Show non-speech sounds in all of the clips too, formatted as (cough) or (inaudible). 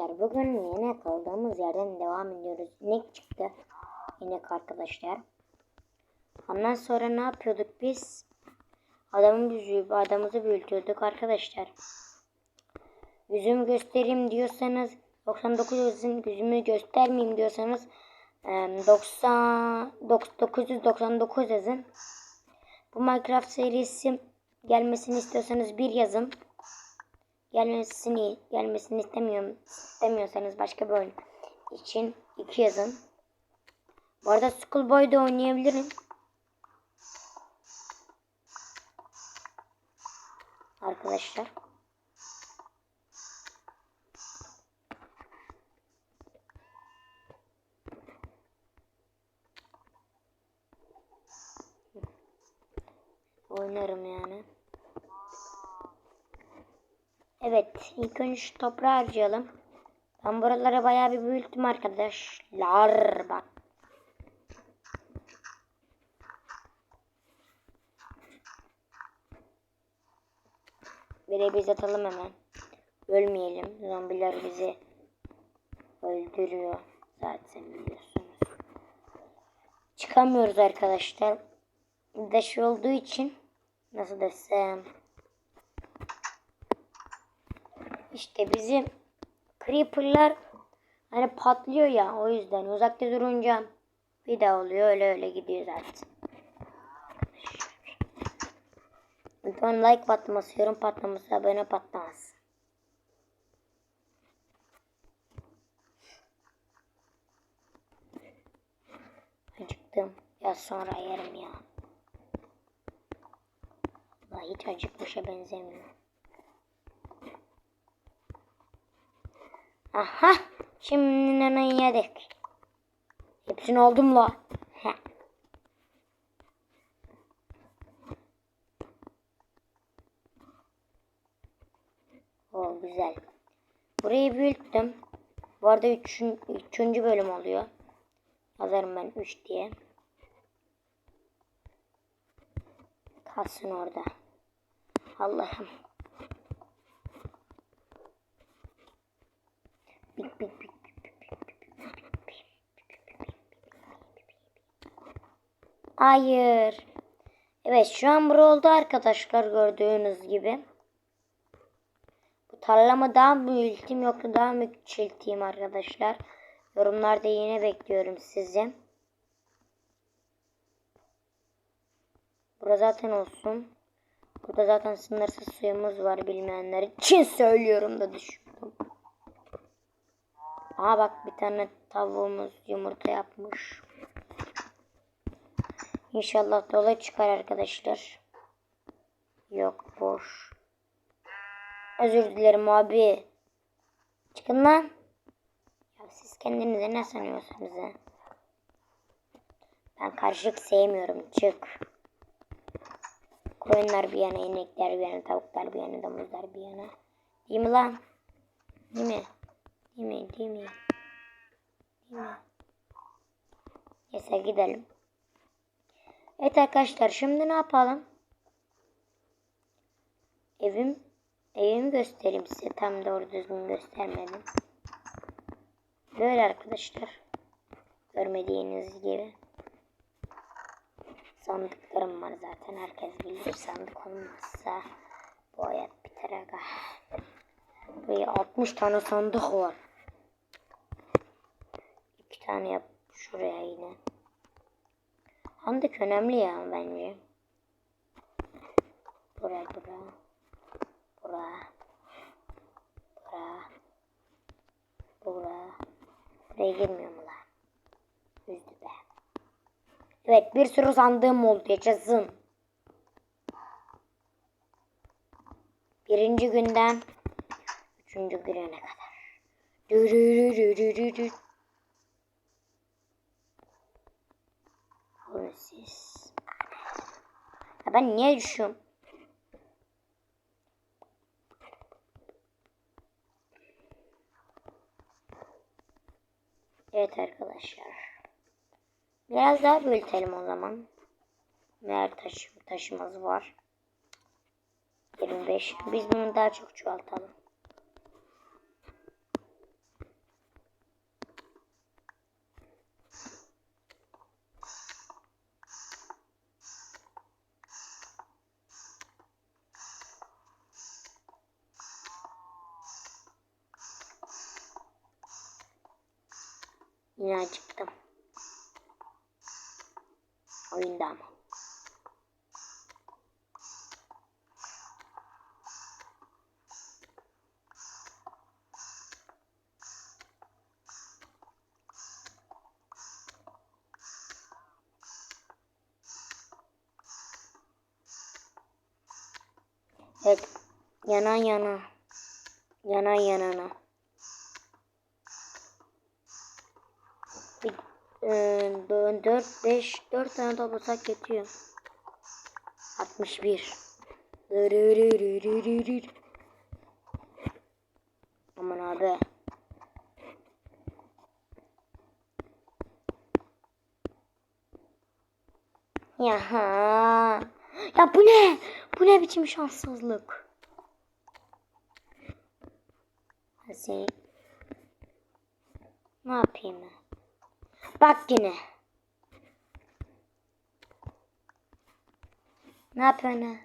arkadaşlar bugün yine kaldığımız yerden devam ediyoruz. İnek çıktı. İnek arkadaşlar. Ondan sonra ne yapıyorduk biz? Adamı büzüyüp adamımızı büyütüyorduk arkadaşlar. Yüzümü göstereyim diyorsanız 99 yazın yüzümü göstermeyeyim diyorsanız em, 90 999 yazın. Bu Minecraft serisi gelmesini istiyorsanız bir yazın gelmesini gelmesini istemiyorum istemiyorsanız başka bir oyun için iki yazın. Bu arada Schoolboy'da oynayabilirim. Arkadaşlar. Oynarım yani. Evet, ilk önce şu toprağı harcayalım. Ben buraları bayağı bir büyüttüm arkadaşlar. Bak. Bir biz atalım hemen. Ölmeyelim. Zombiler bizi öldürüyor. Zaten biliyorsunuz. Çıkamıyoruz arkadaşlar. Daş olduğu için nasıl desem İşte bizim creeper'lar hani patlıyor ya o yüzden uzakta durunca bir daha oluyor öyle öyle gidiyor zaten. Lütfen like patlaması, yorum patlaması, abone patlaması. Acıktım. Ya sonra yerim ya. Vallahi hiç acıkmışa benzemiyor. Aha. Şimdi nanayı yedik. Hepsini aldım la. Heh. O güzel. Burayı büyüttüm. Bu arada üçün, üçüncü bölüm oluyor. Yazarım ben 3 diye. Kalsın orada. Allah'ım. Hayır. Evet şu an bura oldu arkadaşlar gördüğünüz gibi. Bu tarlamı daha mı büyüteyim yoksa daha mı küçülteyim arkadaşlar. Yorumlarda yine bekliyorum sizi. Bura zaten olsun. Burada zaten sınırsız suyumuz var bilmeyenler için söylüyorum da düşürdüm. Aha bak bir tane tavuğumuz yumurta yapmış. İnşallah dola çıkar arkadaşlar. Yok boş. Özür dilerim abi. Çıkın lan. Ya siz kendinize ne sanıyorsunuz ha? Ben karışık sevmiyorum. Çık. Koyunlar bir yana, inekler bir yana, tavuklar bir yana, domuzlar bir yana. Değil mi lan? Değil mi? Mi? Değil mi? Değil mi? Neyse gidelim. Evet arkadaşlar şimdi ne yapalım? Evim evimi göstereyim size. Tam doğru düzgün göstermedim. Böyle arkadaşlar. Görmediğiniz gibi. Sandıklarım var zaten. Herkes bilir. Sandık olmazsa bu hayat biter aga. Buraya 60 tane sandık var. Tane yap şuraya yine. Sandık önemli ya bence. Bura bura. Bura. Bura. Bura. Buraya girmiyor mu lan? Üzdü be. Evet bir sürü sandığım oldu yaşasın. Birinci günden üçüncü güne kadar. Dü dü dü dü dü dü dü. Oğlum siz. Ya ben niye düşüyorum? Evet arkadaşlar. Biraz daha büyütelim o zaman. Meğer taş, taşımız var. 25. Biz bunu daha çok çoğaltalım. Yine acıktım. Oyunda ama. Evet. Yana yana. Yana yanana. Bir, e, 4, 5, 4 tane toplasak yetiyor. 61. Dırırırırırır. Aman abi. Yaha. Ya bu ne? Bu ne biçim şanssızlık? Hadi. Ne yapayım ben? Bak yine. Ne yapıyorsun?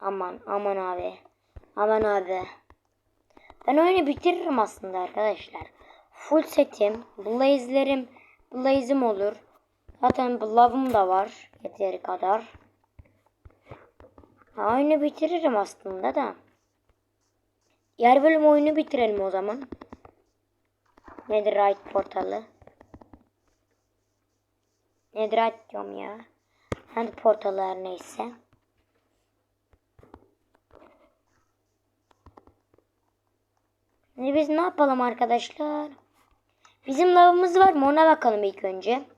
Aman aman abi. Aman abi. Ben oyunu bitiririm aslında arkadaşlar. Full setim, blaze'lerim, blaze'im olur. Zaten lavım da var yeteri kadar. Ha, oyunu bitiririm aslında da. Diğer bölüm oyunu bitirelim o zaman. Netherite portalı. Netherite diyorum ya. Hand portalı her neyse. Şimdi biz ne yapalım arkadaşlar? Bizim lavımız var mı? Ona bakalım ilk önce.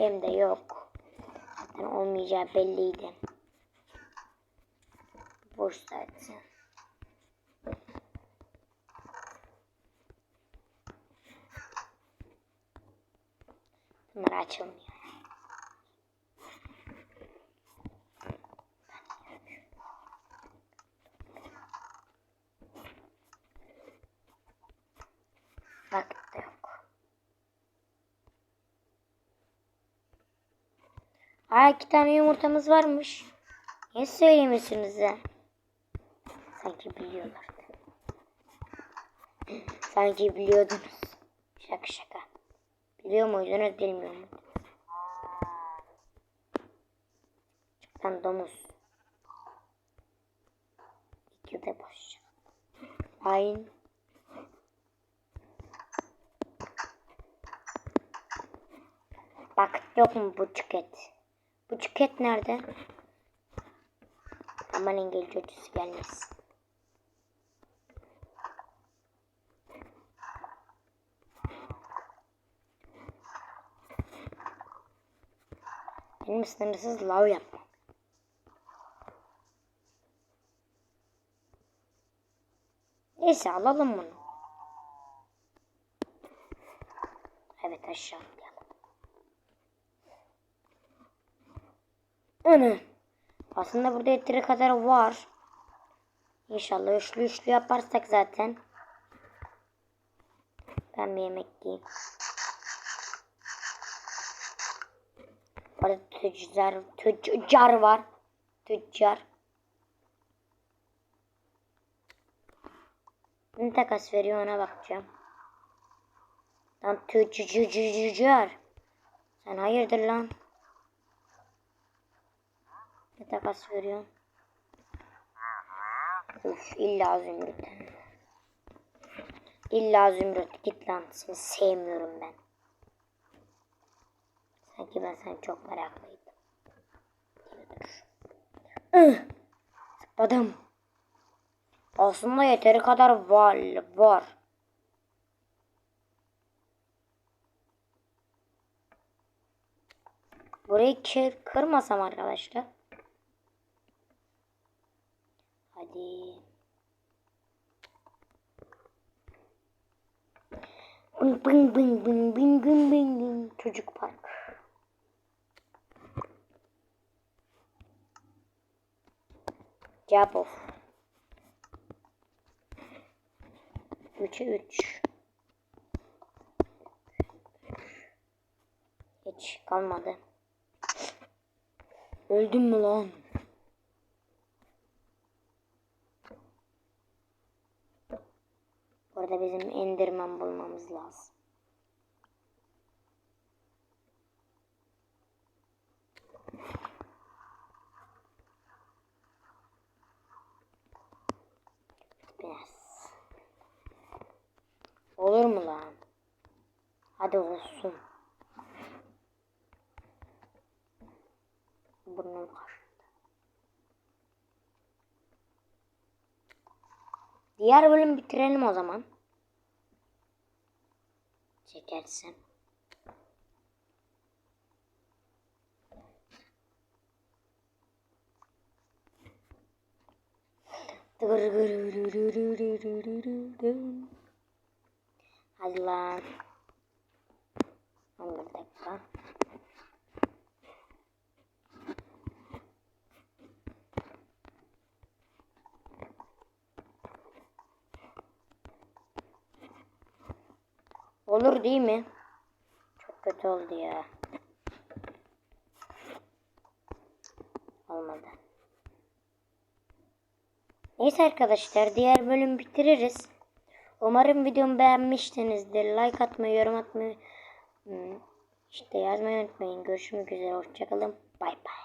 Hem de yok. Zaten olmayacağı belliydi. Boş zaten. Bunlar açılmıyor. Bak da yok. Aa iki tane yumurtamız varmış. Niye söylemiyorsunuz ya? Sanki biliyorlar. (laughs) Sanki biliyordunuz. Şaka şaka. Biliyor muydunuz bilmiyor muydunuz? Çıkan domuz. İki de boş. Hain. Bak yok mu bu çiket? Bu çiket nerede? Aman engel çocuğusu gelmesin. Benim sınırsız lav yapmam. Neyse alalım bunu. Evet aşağı Ana. Aslında burada yeteri kadar var. İnşallah üçlü üçlü yaparsak zaten. Ben bir yemek yiyeyim. Burada tüccar, tüccar var. Tüccar. Ne takas veriyor ona bakacağım. Lan tüccar. Sen hayırdır lan? Takas veriyor? Üf illa zümrüt. İlla zümrüt git lan seni sevmiyorum ben. Sanki ben seni çok meraklıydım. Zıpladım. Aslında yeteri kadar var. var. Burayı kır, kırmasam arkadaşlar. Hadi. Bing bing bing bing bing bing bing bing. Çocuk park. Cevap of. 3'e 3. Hiç kalmadı. Öldüm mü lan? Burada bizim Enderman bulmamız lazım. Biraz. Olur mu lan? Hadi olsun. Burnum kaşındı. Diğer bölüm bitirelim o zaman. Çekersin. Hadi lan. Dur bir dakika. Olur değil mi? Çok kötü oldu ya. Olmadı. Neyse arkadaşlar diğer bölüm bitiririz. Umarım videomu beğenmişsinizdir. Like atmayı, yorum atmayı, hmm, işte yazmayı unutmayın. Görüşmek üzere. Hoşçakalın. Bay bay.